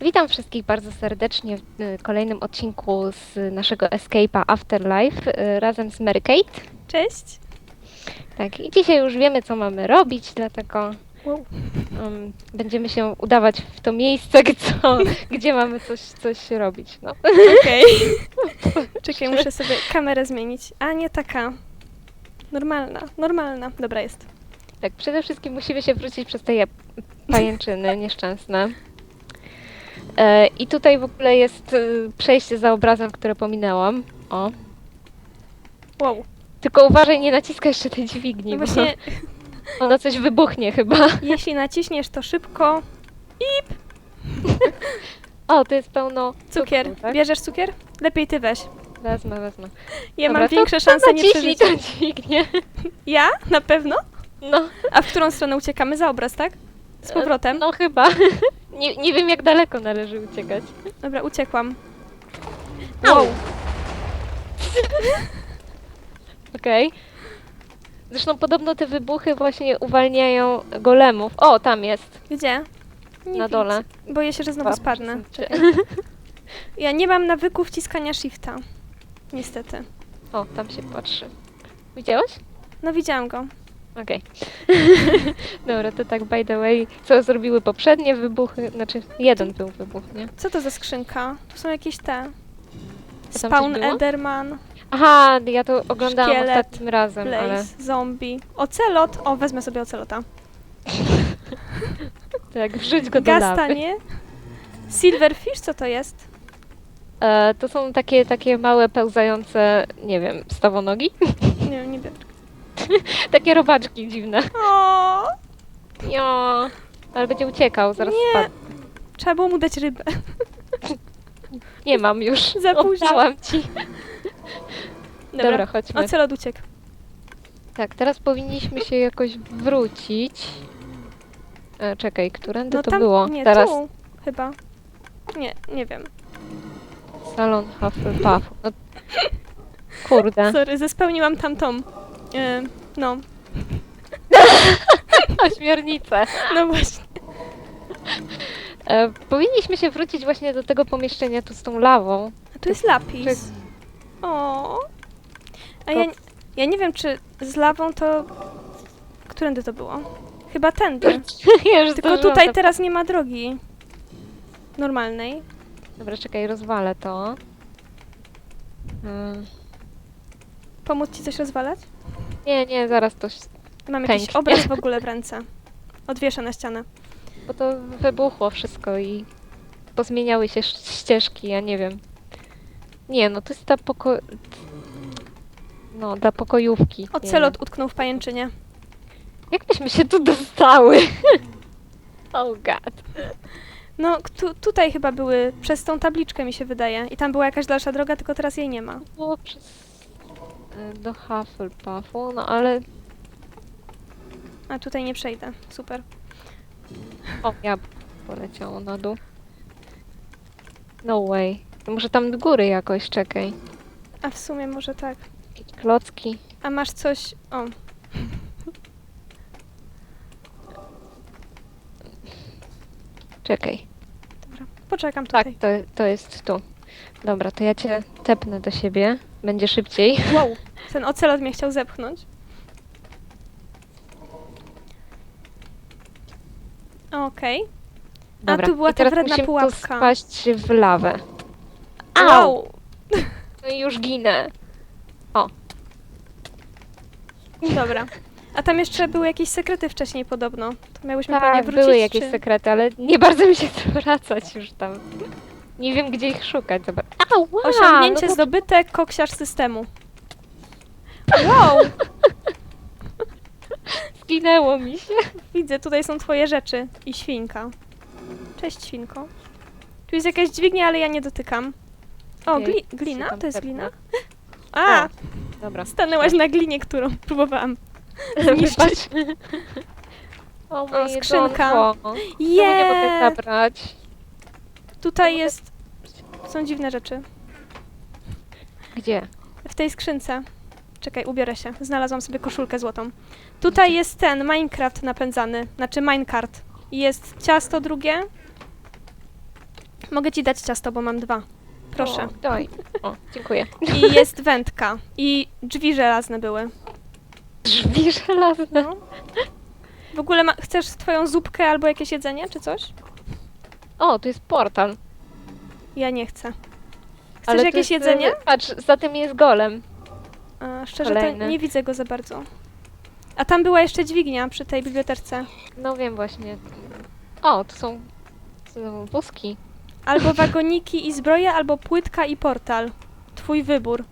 Witam wszystkich bardzo serdecznie w y, kolejnym odcinku z naszego Escape'a Afterlife y, razem z Mary Kate. Cześć. Tak, i dzisiaj już wiemy, co mamy robić, dlatego Wow. um, będziemy się udawać w to miejsce, co, gdzie mamy coś, coś robić. No. Okej. Czekaj, muszę sobie kamerę zmienić. A nie taka. Normalna, normalna. Dobra jest. Tak, przede wszystkim musimy się wrócić przez te pajęczyny nieszczęsne. E, I tutaj w ogóle jest y, przejście za obrazem, które pominęłam. O. Wow. Tylko uważaj, nie naciskaj jeszcze tej dźwigni, No bo właśnie, ona coś wybuchnie chyba. jeśli naciśniesz to szybko. O, to jest pełno Cukier. cukru, tak? Bierzesz cukier? Lepiej ty weź. Wezmę, wezmę. Ja Dobra, mam to- większe to szanse nie naciśnij przeżycia. tą dźwignię. Ja? Na pewno? No, A w którą stronę uciekamy? Za obraz, tak? Z powrotem? no chyba. Nie, nie wiem, jak daleko należy uciekać. Dobra, uciekłam. Wow. Okej. Zresztą podobno te wybuchy właśnie uwalniają golemów. O, tam jest, Gdzie? Nie na widzę. dole. Boję się, że znowu Dwa spadnę. Ja nie mam nawyku wciskania shifta. Niestety. O, tam się patrzy. Widziałaś? No widziałam go. Okej. Dobra, to tak by the way, co zrobiły poprzednie wybuchy, znaczy jeden był wybuch, nie? Co to za skrzynka? Tu są jakieś te. Coś Spawn było? Enderman, Aha, ja to oglądałam Szkielet, ostatnim razem, ale Blaze, zombie, ocelot. O, wezmę sobie ocelota. tak, wrzuć go do lawy. Gasta, nie? Silverfish, co to jest? E, to są takie, takie małe, pełzające, nie wiem, stawonogi? Nie wiem, nie wiem. takie robaczki dziwne. O, Jo, ale będzie uciekał, zaraz Nie. spadnie. trzeba było mu dać rybę. Nie mam już, Za późno. oddałam ci. Dobra, Dobra, chodźmy. ocelot uciekł. Tak, teraz powinniśmy się jakoś wrócić. E, czekaj, którędy No to było? nie, teraz tu chyba. Nie, nie wiem. salon Hufflepuff. No, kurde. Sorry, zespełniłam tamtą. Yy, no, Ośmiornicę. no właśnie. E, powinniśmy się wrócić właśnie do tego pomieszczenia tu z tą lawą. A tu jest lapis. jest- O. A ja, ja nie wiem, czy z lawą to... Którędy to było? Chyba tędy. ja już Tylko zdążyłam tutaj zap- teraz nie ma drogi. Normalnej. Dobra, czekaj, rozwalę to. Mm, Pomóc ci coś rozwalać? Nie, nie, zaraz to... ś- Mam jakiś Pęknie. obraz w ogóle w ręce. Odwieszę na ścianę. Bo to wybuchło wszystko i pozmieniały się sz- ścieżki, ja nie wiem. Nie, no to jest ta poko... No, dla pokojówki. nie Ocelot utknął w pajęczynie. Jak byśmy się tu dostały? oh god. No, tu, tutaj chyba były, przez tą tabliczkę mi się wydaje. I tam była jakaś dalsza droga, tylko teraz jej nie ma. Było przez... y, do Hufflepuffu, no ale... A tutaj nie przejdę. Super. O, ja poleciało na dół. No way. Może tam do góry jakoś, czekaj. A w sumie może tak. Jakieś klocki. A masz coś... O, Czekaj. dobra. Poczekam Tak, tutaj. to, to jest tu. Dobra, to ja cię tepnę do siebie. Będzie szybciej. Wow. Ten ocelot mnie chciał zepchnąć. Okej. Dobra. tu była I ta teraz wredna musimy pułapka. tu spaść w lawę. Au! Wow. No i już ginę. Dobra. A tam jeszcze były jakieś sekrety wcześniej podobno. To miałyśmy pewnie Tak, wrócić, były jakieś czy... sekrety, ale nie bardzo mi się chce wracać już tam. Nie wiem, gdzie ich szukać. Zobacz. Au, wow, Osiągnięcie no to zdobyte koksiarz systemu. Wow! zginęło mi się. Widzę, tutaj są twoje rzeczy. I świnka. Cześć, świnko. Tu jest jakaś dźwignia, ale ja nie dotykam. O, Okej, gli glina? To jest glina? A! Dobra. Stanęłaś na glinie, którą próbowałam zniszczyć. O, moje skrzynka. nie mogę zabrać? Tutaj jest... Są dziwne rzeczy. Gdzie? W tej skrzynce. Czekaj, ubiorę się. Znalazłam sobie koszulkę złotą. Tutaj jest ten Minecraft napędzany. Znaczy minecart. Jest ciasto drugie. Mogę ci dać ciasto, bo mam dwa. Proszę. O, daj. O, dziękuję. I jest wędka. I drzwi żelazne były. Drzwi żelazne. No. W ogóle ma, chcesz twoją zupkę albo jakieś jedzenie, czy coś? O, tu jest portal. Ja nie chcę. Chcesz Ale tu jakieś jest, jedzenie? e, Patrz, za tym jest golem. A, szczerze to Kolejny. nie widzę go za bardzo. A tam była jeszcze dźwignia przy tej bibliotece. No wiem właśnie. O, tu są, wózki. Albo wagoniki i zbroje, albo płytka i portal. Twój wybór.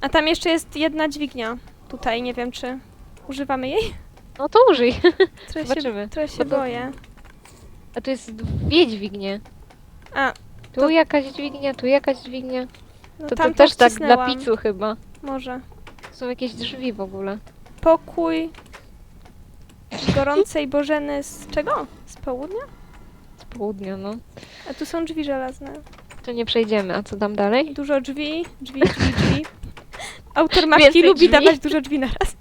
A tam jeszcze jest jedna dźwignia. Tutaj, nie wiem czy używamy jej. No to użyj. Trochę się, Zobaczymy. trochę się Bo to- boję. A tu jest dwie dźwignie. A, Tu To- jakaś dźwignia, tu jakaś dźwignia. no To, to tam też tak dla picu chyba. Może. Są jakieś drzwi w ogóle. Pokój gorącej Bożeny z czego? Z południa? Z południa, no. A tu są drzwi żelazne. To nie przejdziemy. A co tam dalej? Dużo drzwi, drzwi, drzwi, drzwi. Autor mapki Więcej lubi drzwi. dawać dużo drzwi na raz.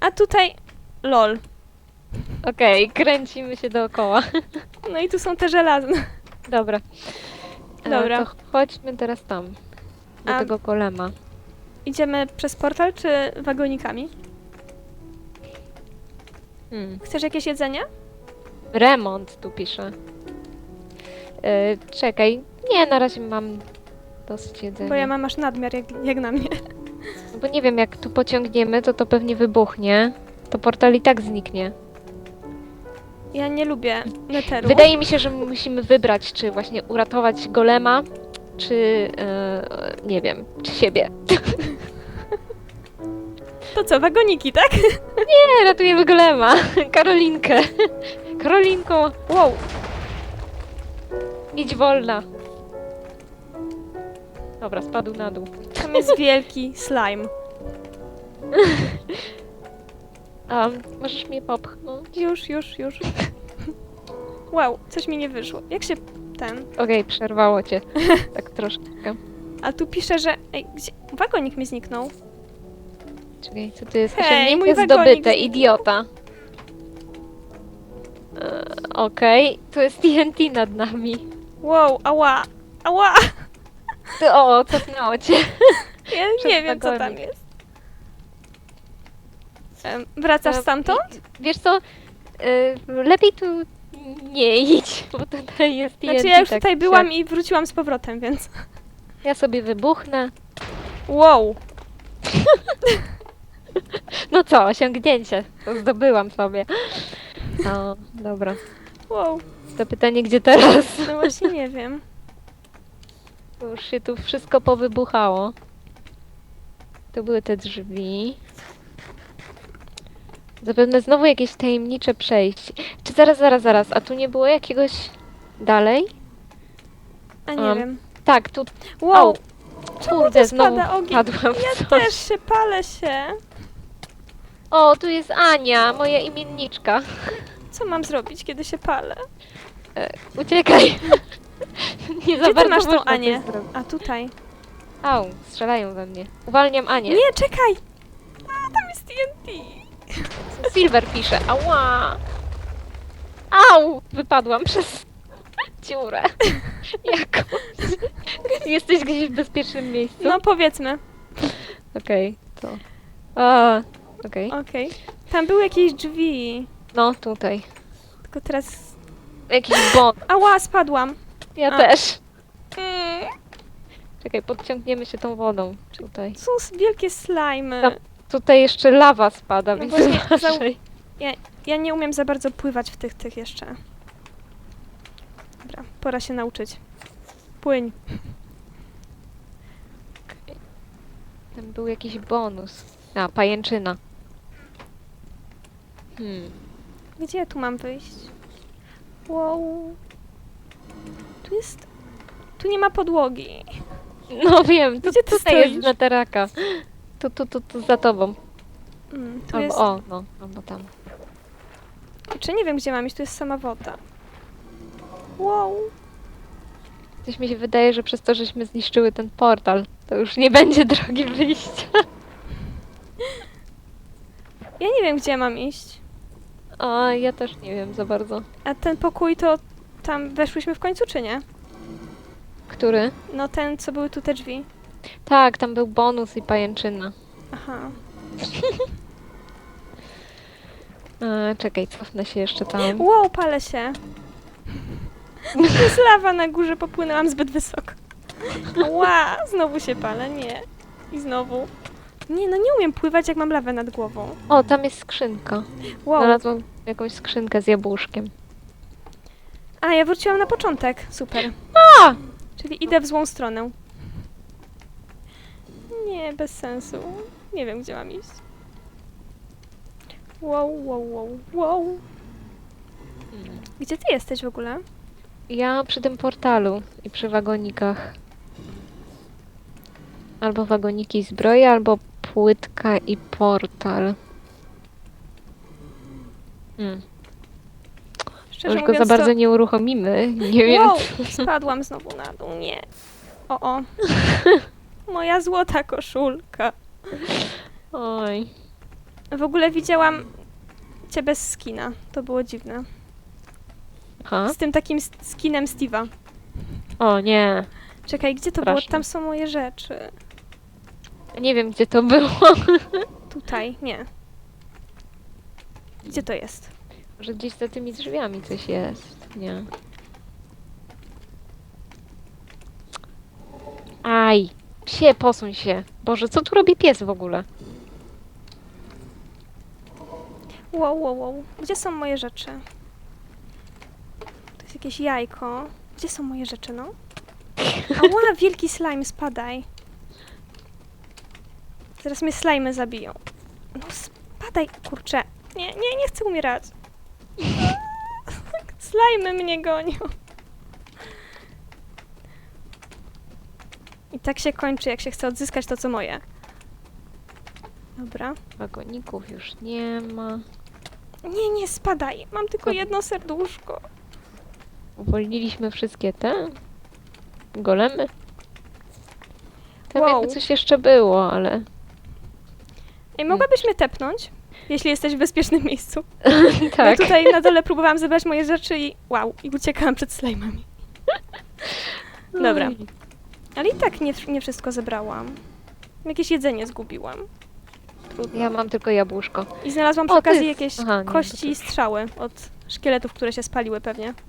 A tutaj lol. Okej, kręcimy się dookoła. No i tu są te żelazne. Dobra. E, Dobra. To chodźmy teraz tam. Do A- tego golema. Idziemy przez portal czy wagonikami? Hmm. Chcesz jakieś jedzenie? Remont tu pisze. E, czekaj. Nie, na razie mam dosyć jedzenia. Bo ja mam aż nadmiar jak, jak na mnie. No Bo nie wiem, jak tu pociągniemy, to to pewnie wybuchnie. To portal i tak zniknie. Ja nie lubię neteru. Wydaje mi się, że musimy wybrać, czy właśnie uratować golema, czy e, nie wiem, czy siebie. To co, wagoniki, tak? Nie, ratujemy golema. Karolinkę. Karolinko, Wow, idź wolna. Dobra, spadł na dół. tam jest wielki slime. A, możesz mnie popchnąć? Już, już, już. Wow, coś mi nie wyszło. Jak się ten... Okej, przerwało cię. Tak troszkę. A tu pisze, że... Ej, gdzie... Wagonik mi zniknął. Czekaj, co to jest? Hej, Osiągnięcie mój wagonik zdobyte, zniknął. idiota. E, Okej, tu jest TNT nad nami. Wow, ała, ała! Ty, o, cofnęło cię. Ja Przez nie wiem, co tam wagonik. jest. Em, Wracasz E, stamtąd? Wiesz co, e, lepiej tu nie idź, bo tutaj jest. Znaczy ja już tak tutaj byłam i wróciłam z powrotem, więc... Ja sobie wybuchnę. Wow! No co, osiągnięcie. To zdobyłam sobie. O, dobra. Wow, To pytanie, gdzie teraz? no właśnie nie wiem. Bo Już się tu wszystko powybuchało. To były te drzwi. Zapewne znowu jakieś tajemnicze przejście. Czy zaraz, zaraz, zaraz, a tu nie było jakiegoś dalej? A nie Um, wiem. Tak, tu Wow, Au. czemu kurde, znowu spada ogień? padłam w Ja coś. też się palę się. O, tu jest Ania, moja imienniczka. Co mam zrobić, kiedy się palę? Uciekaj. nie za Gdzie ty bardzo masz tą można Anię? coś zrobić. A tutaj. Au, strzelają we mnie. Uwalniam Anię. Nie, czekaj! A, tam jest TNT. Silver pisze. Ała! Au! Wypadłam przez dziurę. Jakąś. Jesteś gdzieś w bezpiecznym miejscu? No powiedzmy. Okej, to. A, okej. Okej. Tam były jakieś drzwi. No, tutaj. Tylko teraz... Jakiś bąk. Ała, spadłam. Ja A. też. Mm, Czekaj, podciągniemy się tą wodą. Tutaj. są s- wielkie slimy. Tam- Tutaj jeszcze lawa spada, No więc właśnie, zau- uważaj. Ja nie umiem za bardzo pływać w tych, tych jeszcze. Dobra, pora się nauczyć. Płyń. Tam był jakiś bonus. A, pajęczyna. Hmm. Gdzie ja tu mam wyjść? Wow. Tu jest... Tu nie ma podłogi. No wiem, tu, Gdzie ty tutaj jest stoisz? meteraka. Tu, tu, tu, tu za tobą. Mm, tu Albo jest... o, no, albo tam. Czy nie wiem, gdzie mam iść? Tu jest sama woda. Wow. Coś mi się wydaje, że przez to, żeśmy zniszczyły ten portal, to już nie będzie drogi wyjścia. Ja nie wiem, gdzie mam iść. A ja też nie wiem za bardzo. A ten pokój to Tam weszłyśmy w końcu, czy nie? Który? No ten, co były tu te drzwi. Tak, tam był bonus i pajęczyna. Aha. E, czekaj, cofnę się jeszcze tam. Wow, palę się. Jest lawa na górze, popłynęłam zbyt wysoko. Ła, znowu się palę, nie. I znowu. Nie, no nie umiem pływać, jak mam lawę nad głową. O, tam jest skrzynka. Wow. Znalazłam jakąś skrzynkę z jabłuszkiem. A, ja wróciłam na początek. Super. A! Czyli idę w złą stronę. Nie, bez sensu. Nie wiem, gdzie mam iść. Wow, wow, wow, wow. Gdzie ty jesteś w ogóle? Ja przy tym portalu i przy wagonikach. Albo wagoniki i zbroje, albo płytka i portal. Hmm. Szczerze Już go za mówiąc, bardzo to... nie uruchomimy. Nie wiem. Wow, spadłam znowu na dół, nie. O, o. Moja złota koszulka. Oj. W ogóle widziałam cię bez skina. To było dziwne. Ha? Z tym takim s- skinem Steve'a. O nie. Czekaj, gdzie to było? Straszne. Tam są moje rzeczy. Nie wiem, gdzie to było. Tutaj, nie. Gdzie to jest? Może gdzieś za tymi drzwiami coś jest. Nie. Aj. Psie, posuń się. Boże, co tu robi pies w ogóle? Wow, wow, wow. Gdzie są moje rzeczy? To jest jakieś jajko. Gdzie są moje rzeczy, no? Ała, wielki slime, spadaj. Zaraz mnie slimy zabiją. No spadaj, kurczę. Nie, nie, nie chcę umierać. Slajmy mnie gonią. I tak się kończy, jak się chce odzyskać to, co moje. Dobra. Wagoników już nie ma. Nie, nie, spadaj. Mam tylko jedno serduszko. Uwolniliśmy wszystkie te golemy. Tam Wow. jakby coś jeszcze było, ale... Ej, mogłabyś mnie tepnąć? Jeśli jesteś w bezpiecznym miejscu. tak. Ja tutaj na dole próbowałam zebrać moje rzeczy i wow, i uciekałam przed slajmami. Dobra. Oj. Ale i tak nie, nie wszystko zebrałam. Jakieś jedzenie zgubiłam. Trudno. Ja mam tylko jabłuszko. I znalazłam przy O, to okazji jakieś aha, nie, to kości i strzały od szkieletów, które się spaliły pewnie.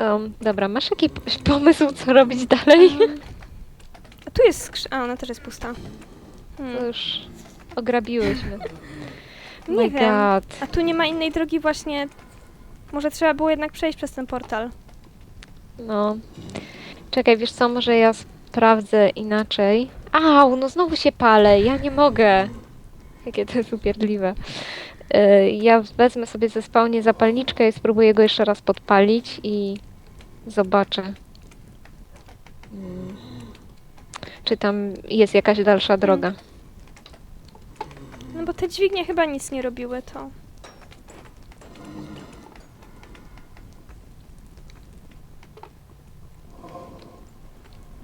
Um, dobra, masz jakiś p- pomysł, co robić dalej? Um, a tu jest skrzy... A, ona też jest pusta. To Hmm. już ograbiłyśmy. Nie My wiem. God. A tu nie ma innej drogi właśnie... Może trzeba było jednak przejść przez ten portal. No. Czekaj, wiesz co, może ja sprawdzę inaczej. Au, no znowu się palę, ja nie mogę. Jakie to jest upierdliwe. Y, Ja wezmę sobie ze spałnie zapalniczkę i spróbuję go jeszcze raz podpalić i zobaczę. Mm. Czy tam jest jakaś dalsza droga. No bo te dźwignie chyba nic nie robiły, to...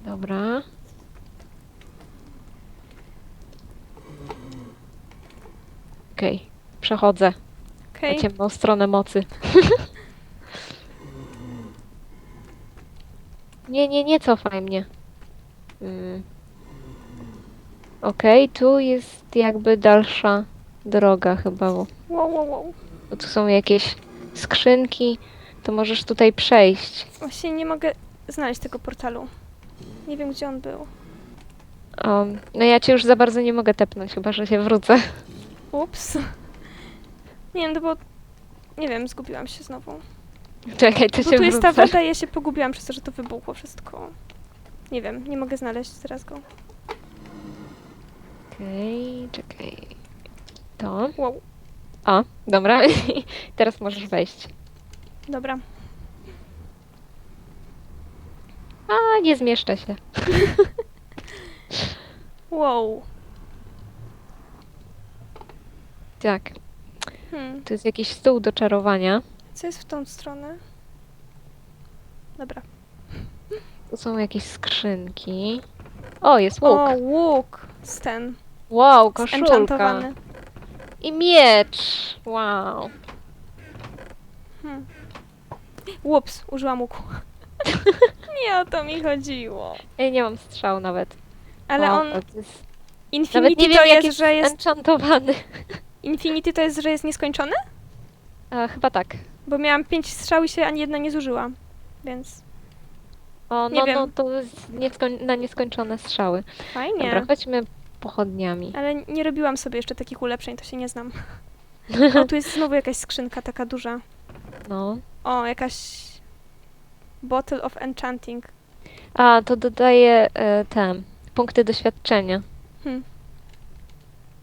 Dobra. Okej, przechodzę Okej. na ciemną stronę mocy. nie, nie, nie cofaj mnie. Mm. Okej, tu jest jakby dalsza droga chyba, bo tu są jakieś skrzynki, to możesz tutaj przejść. Właśnie nie mogę znaleźć tego portalu. Nie wiem, gdzie on był. Um, no ja cię już za bardzo nie mogę tepnąć, chyba że się wrócę. Ups. Nie wiem, no bo... Nie wiem, zgubiłam się znowu. Czekaj, to Bo się tu jest ta wrócę. woda ja się pogubiłam przez to, że to wybuchło wszystko. Nie wiem, nie mogę znaleźć teraz go. Okej, czekaj. To. Wow, O, dobra. Teraz możesz wejść. dobra. A, nie zmieszczę się. Wow. Tak, Hmm. to jest jakiś stół do czarowania. Co jest w tą stronę? Dobra. Tu są jakieś skrzynki. O, jest łuk. O, łuk. Z ten. Wow, koszulka. Enchantowany. I miecz. Wow. Hmm. Ups, użyłam łuku. Nie o to mi chodziło. Ej, nie mam strzału nawet. Ale on... to jest... Infinity Nawet nie wiem, to jest, że jest... enchantowany. Infinity to jest, że jest nieskończony? A, chyba tak. Bo miałam pięć strzał i się ani jedna nie zużyła. Więc O, Nie no, wiem. no to jest nieskoń... na nieskończone strzały. fajnie. Dobra, chodźmy pochodniami. Ale nie robiłam sobie jeszcze takich ulepszeń, to się nie znam. O, tu jest znowu jakaś skrzynka taka duża. No. O, jakaś... Bottle of Enchanting. A, to dodaje e, te punkty doświadczenia. Hmm.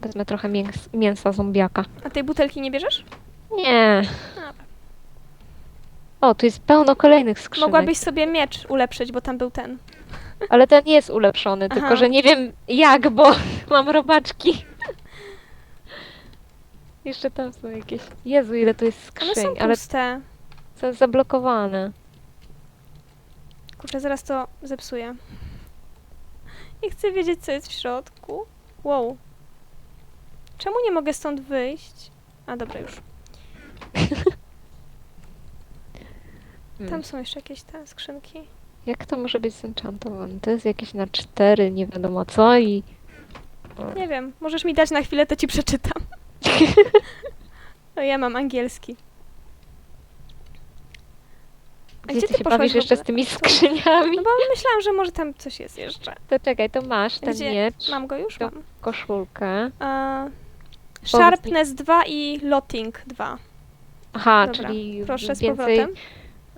Wezmę trochę mięs mięsa zombiaka. A tej butelki nie bierzesz? Nie. O, tu jest pełno kolejnych skrzynek. Mogłabyś sobie miecz ulepszyć, bo tam był ten. Ale ten jest ulepszony, Aha. tylko że nie wiem jak, bo mam robaczki. Jeszcze tam są jakieś. Jezu, ile tu jest One skrzyń, są ale puste. są zablokowane. Kurczę, zaraz to zepsuję. Nie chcę wiedzieć, co jest w środku. Wow. Czemu nie mogę stąd wyjść? A, dobra, już. Hmm. Tam są jeszcze jakieś te skrzynki. Jak to może być zenchantowane? To jest jakieś na cztery, nie wiadomo co i... Nie wiem, możesz mi dać na chwilę, to ci przeczytam. No ja mam angielski. A Gdzie, gdzie ty ty się poszłaś jeszcze z tymi skrzyniami? No bo myślałam, że może tam coś jest jeszcze. To czekaj, to masz ten Gdzie? miecz, Mam go już? Mam. koszulkę. A, Sharpness 2 i Lotting 2. Aha, Dobra, czyli Proszę z więcej, powrotem.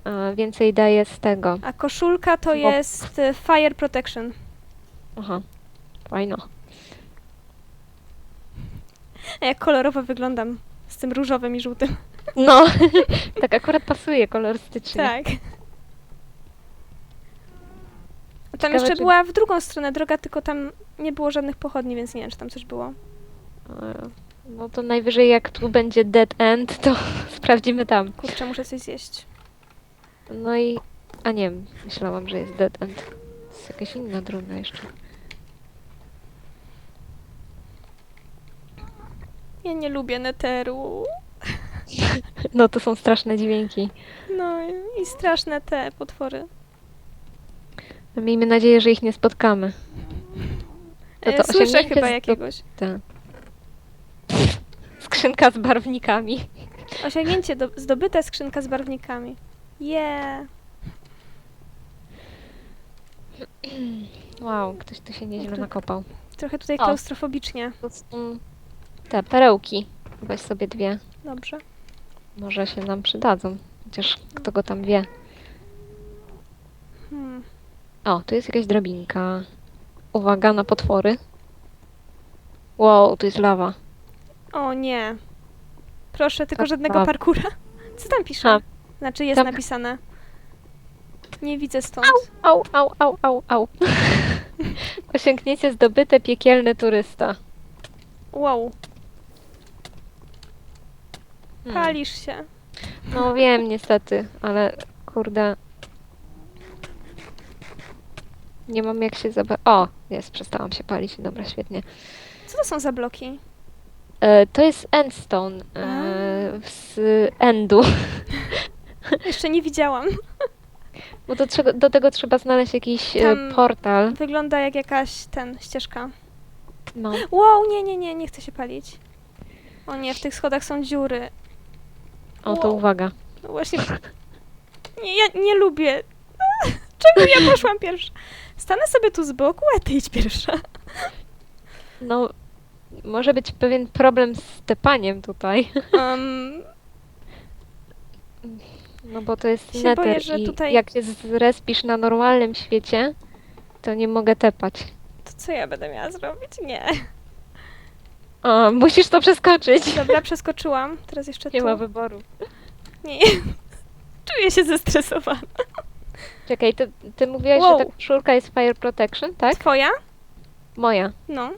a, więcej daje z tego. A koszulka to Bo- jest y, Fire Protection. Aha, fajno. A jak kolorowo wyglądam z tym różowym i żółtym. No, tak akurat pasuje kolorystycznie. Tak. A Tam Ciekawe, jeszcze czy- była w drugą stronę droga, tylko tam nie było żadnych pochodni, więc nie wiem, czy tam coś było. E, No to najwyżej jak tu będzie dead end, to sprawdzimy tam. Kurczę, muszę coś zjeść. No i... A nie, myślałam, że jest dead end. Jest jakaś inna droga jeszcze. Ja nie lubię neteru. No to są straszne dźwięki. No i straszne te potwory. Miejmy nadzieję, że ich nie spotkamy. No E, to Słyszę osiągnięcie chyba zdo- jakiegoś. Ta. Skrzynka z barwnikami. Osiągnięcie do, zdobyte skrzynka z barwnikami. Yeah. Wow, ktoś tu się nieźle nakopał. Trochę tutaj O. klaustrofobicznie. To są te perełki. Weź sobie dwie. Dobrze. Może się nam przydadzą. Chociaż kto go tam wie. Hmm. O, tu jest jakaś drabinka. Uwaga na potwory. Wow, tu jest lawa. O nie. Proszę, tylko Tak, żadnego tak. parkura. Co tam pisze? A. Znaczy jest Tam- napisane. Nie widzę stąd. Au, au, au, au, au. Osiągnięcie zdobyte piekielny turysta. Wow, Hmm. palisz się. No wiem niestety, ale kurde. Nie mam jak się zaba... O, jest, przestałam się palić. Dobra, świetnie. Co to są za bloki? E, to jest endstone e, z endu. Jeszcze nie widziałam. Bo do, do tego trzeba znaleźć jakiś e, Tam- portal. Wygląda jak jakaś ten ścieżka. No. Wow, nie, nie, nie, nie chcę się palić. O nie, w tych schodach są dziury. O, to Wow. uwaga. No właśnie. Nie, ja nie lubię. Czemu ja poszłam pierwsza? Stanę sobie tu z boku, a ty idź pierwsza. No, może być pewien problem z tepaniem tutaj. Um, No bo to jest Się nether boję, że i tutaj- jak się zrespisz na normalnym świecie, to nie mogę tepać. to co ja będę miała zrobić? Nie. O, musisz to przeskoczyć. Dobra, przeskoczyłam. Teraz jeszcze Nie tu. ma wyboru. Nie. Czuję się zestresowana. Czekaj, ty, ty mówiłaś, Wow. że ta koszulka jest fire protection, tak? Twoja? Moja. No.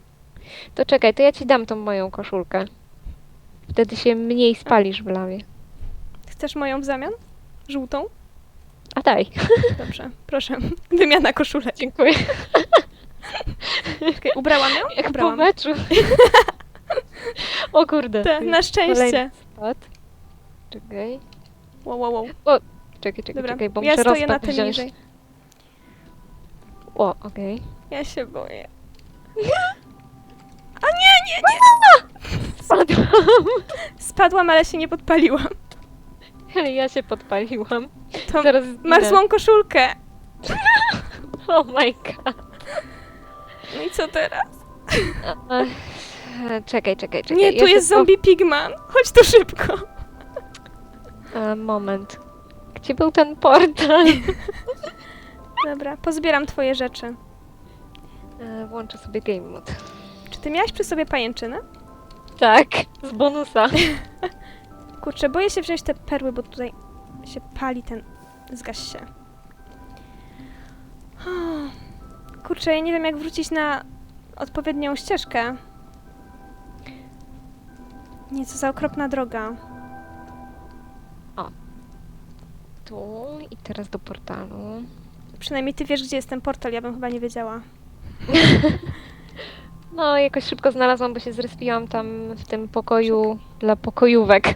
To czekaj, to ja ci dam tą moją koszulkę. Wtedy się mniej spalisz w lawie. Chcesz moją w zamian? Żółtą? A daj. Dobrze, proszę. Wymiana koszulek. Dziękuję. Okej, ubrałam ją? Jak po ubrałam. meczu. o kurde. Te, na szczęście. Kolejny spad. Czekaj. Wow, wow, wow. Czekaj, czekaj, Dobra, czekaj, bo ja muszę stoję na rozpad tym wziąć. niżej. O, okej. Ja się boję. A nie, nie, nie! Spadłam. Spadłam, ale się nie podpaliłam. Ale ja się podpaliłam. To Zaraz masz złą koszulkę. Oh my god. No i co teraz? Ech, Czekaj, czekaj, czekaj. Nie, tu jest zombie pigman. Chodź tu szybko. E, moment. Gdzie był ten portal? Dobra, pozbieram twoje rzeczy. E, Włączę sobie game mode. Czy ty miałaś przy sobie pajęczynę? Tak, z bonusa. Kurczę, boję się wziąć te perły, bo tutaj się pali ten... Zgaś się. Kurczę, ja nie wiem jak wrócić na odpowiednią ścieżkę. Nie, co za okropna droga. Tu i teraz do portalu. Przynajmniej ty wiesz, gdzie jest ten portal, ja bym chyba nie wiedziała. No, jakoś szybko znalazłam, bo się zrespiłam tam w tym pokoju dla pokojówek.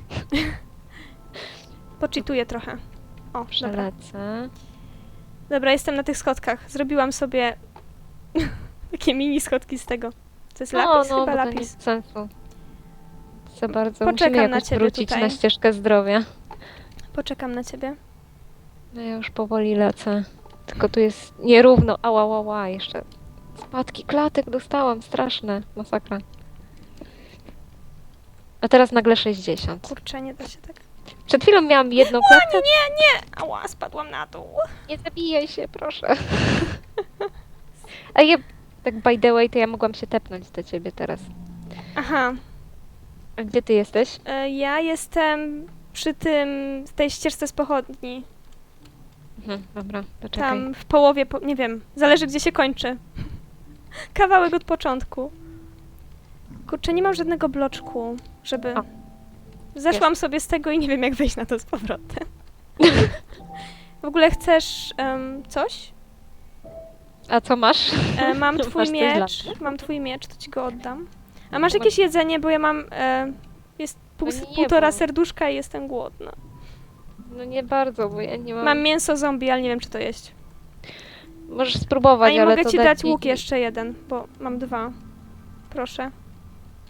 Poczytuję trochę. O, dobra. Przelecę. Dobra, jestem na tych schodkach. Zrobiłam sobie takie mini schodki z tego. To jest lapis? no, chyba to nie lapis. ma sensu. Za bardzo. Poczekam Musimy na jakoś ciebie wrócić tutaj. na ścieżkę zdrowia. Poczekam na ciebie. No ja już powoli lecę. Tylko tu jest nierówno. Ała, ała, ała. Jeszcze spadki klatek dostałam. Straszne. Masakra. A teraz nagle 60. Kurczę, nie da się tak. Przed chwilą miałam jedną Nie, klatkę. nie, nie! Ała, spadłam na dół. Nie zabijaj się, proszę. A ja, tak by the way, to ja mogłam się tepnąć do ciebie teraz. Aha, A gdzie ty jesteś? e, ja jestem przy tym, tej ścieżce z pochodni. Mhm, dobra, poczekaj. Tam w połowie, po, nie wiem, zależy gdzie się kończy. Kawałek od początku. Kurczę, nie mam żadnego bloczku, żeby... O, Zeszłam sobie z tego i nie wiem jak wejść na to z powrotem. w ogóle chcesz em, coś? A co masz? E, mam Masz twój coś dla miecz, mam twój miecz, to ci go oddam. A masz jakieś jedzenie, bo ja mam... E, jest pół, No nie, półtora bo- serduszka i jestem głodna. No nie bardzo, bo ja nie mam... Mam mięso zombie, ale nie wiem czy to jeść. Możesz A spróbować, nie ale mogę to ci da dać łuk jeszcze jeden, bo mam dwa. Proszę.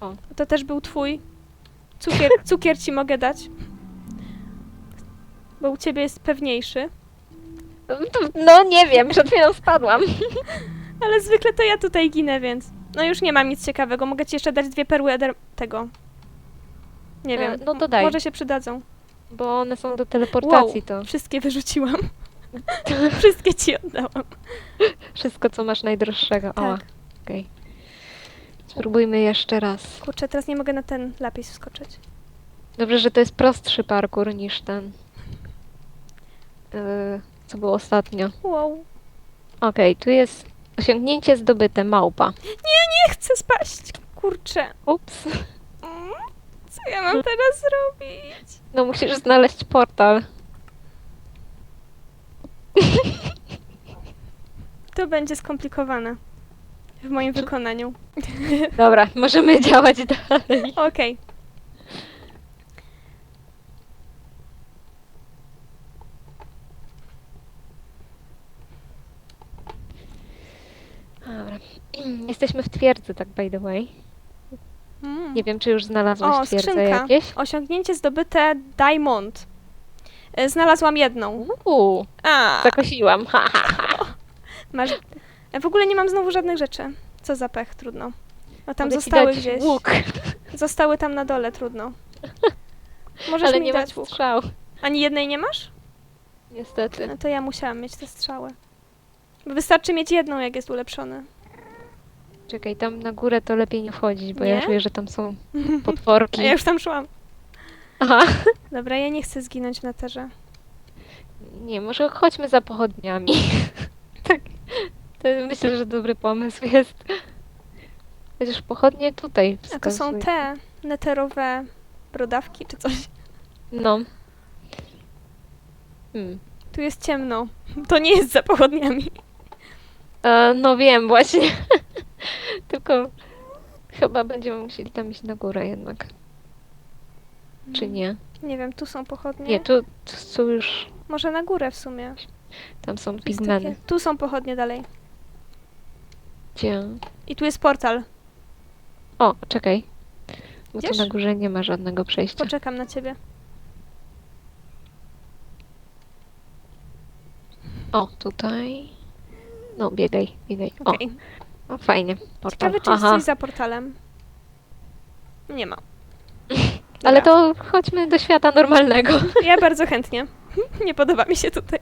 O. To też był twój. Cukier, cukier ci mogę dać. Bo u ciebie jest pewniejszy. No nie wiem, przed chwilą spadłam. Ale zwykle to ja tutaj ginę, więc... No już nie mam nic ciekawego. Mogę ci jeszcze dać dwie perły eder... tego. Nie E, wiem. no to daj. Może się przydadzą. Bo one są do teleportacji, to Wszystkie wyrzuciłam. Wszystkie ci oddałam. wszystko, co masz najdroższego. Ała, Tak. okej. Spróbujmy jeszcze raz. Kurczę, teraz nie mogę na ten lapis wskoczyć. Dobrze, że to jest prostszy parkour niż ten, yy, co był ostatnio. Wow. Okej, tu jest osiągnięcie zdobyte, małpa. Nie chcę spaść. Kurczę. Ups. Mm, Co ja mam teraz zrobić? No musisz znaleźć portal. To będzie skomplikowane. W moim wykonaniu. Dobra, możemy działać dalej. Okej. Dobra. Jesteśmy w twierdzy, tak by the way. Mm. Nie wiem, czy już znalazłaś O, twierdzę skrzynka. jakieś? Osiągnięcie zdobyte Diamond. E, Znalazłam jedną. Uuu, zakosiłam. Ha, ha, ha. masz... E, W ogóle nie mam znowu żadnych rzeczy. Co za pech, trudno. O, tam Mogę zostały gdzieś. łuk, Zostały tam na dole, trudno. Możesz ale mi nie dać łuk. strzał. Ani jednej nie masz? Niestety. No to ja musiałam mieć te strzały. Wystarczy mieć jedną, jak jest ulepszony. Czekaj, tam na górę to lepiej nie wchodzić, bo Nie? ja czuję, że tam są A potworki. ja już tam szłam. Aha. Dobra, ja nie chcę zginąć w neterze. Nie, może chodźmy za pochodniami. tak. To myślę, że dobry pomysł jest. Chociaż pochodnie tutaj A to są wskazują. te neterowe brodawki czy coś. No. Hmm. Tu jest ciemno. To nie jest za pochodniami. E, no wiem, właśnie. Tylko chyba będziemy musieli tam iść na górę jednak. czy nie? Nie wiem, tu są pochodnie. Nie, tu, tu są już, Może na górę w sumie. tam są Tu jest pigmeny. takie- Tu są pochodnie dalej. Gdzie? I tu jest portal. O, czekaj. Bo tu Idziesz? na górze nie ma żadnego przejścia. Poczekam na ciebie. O, tutaj. No, biegaj, biegaj. Okej. o fajnie. Portal. Ciekawe, czy jest Aha. coś za portalem. Nie ma. Ale to chodźmy do świata normalnego. Ja bardzo chętnie. Nie podoba mi się tutaj.